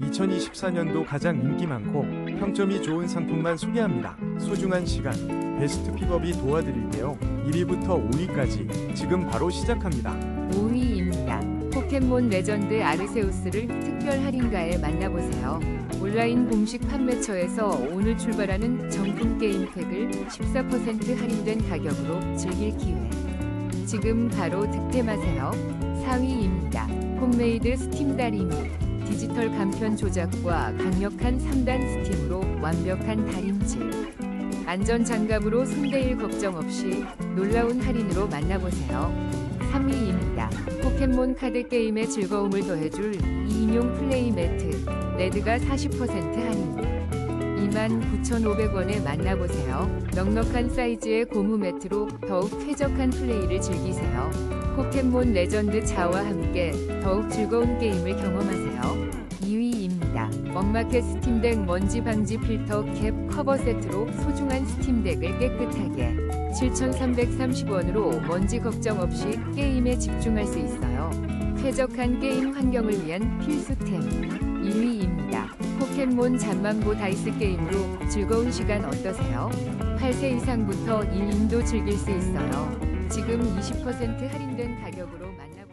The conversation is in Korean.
2024년도 가장 인기 많고 평점이 좋은 상품만 소개합니다. 소중한 시간, 베스트 픽업이 도와드릴게요. 1위부터 5위까지 지금 바로 시작합니다. 5위입니다. 포켓몬 레전드 아르세우스를 특별 할인가에 만나보세요. 온라인 공식 판매처에서 오늘 출발하는 정품 게임팩을 14% 할인된 가격으로 즐길 기회. 지금 바로 득템하세요. 4위입니다. 홈메이드 스팀 다리미. 디지털 간편 조작과 강력한 3단 스팀으로 완벽한 달인질. 안전 장갑으로 손대일 걱정 없이 놀라운 할인으로 만나보세요. 3위입니다. 포켓몬 카드 게임의 즐거움을 더해줄 2인용 플레이 매트 레드가 40% 할인 29,500원에 만나보세요. 넉넉한 사이즈의 고무 매트로 더욱 쾌적한 플레이를 즐기세요. 포켓몬 레전드 자와 함께 더욱 즐거운 게임을 경험하세요. 2위입니다. 먹마켓 스팀덱 먼지 방지 필터 캡 커버 세트로 소중한 스팀덱을 깨끗하게 7,330원으로 먼지 걱정 없이 게임에 집중할 수 있어요. 쾌적한 게임 환경을 위한 필수템 1위입니다. 포켓몬 잠만보 다이스 게임으로 즐거운 시간 어떠세요? 8세 이상부터 1인도 즐길 수 있어요. 지금 20% 할인된 가격으로 만나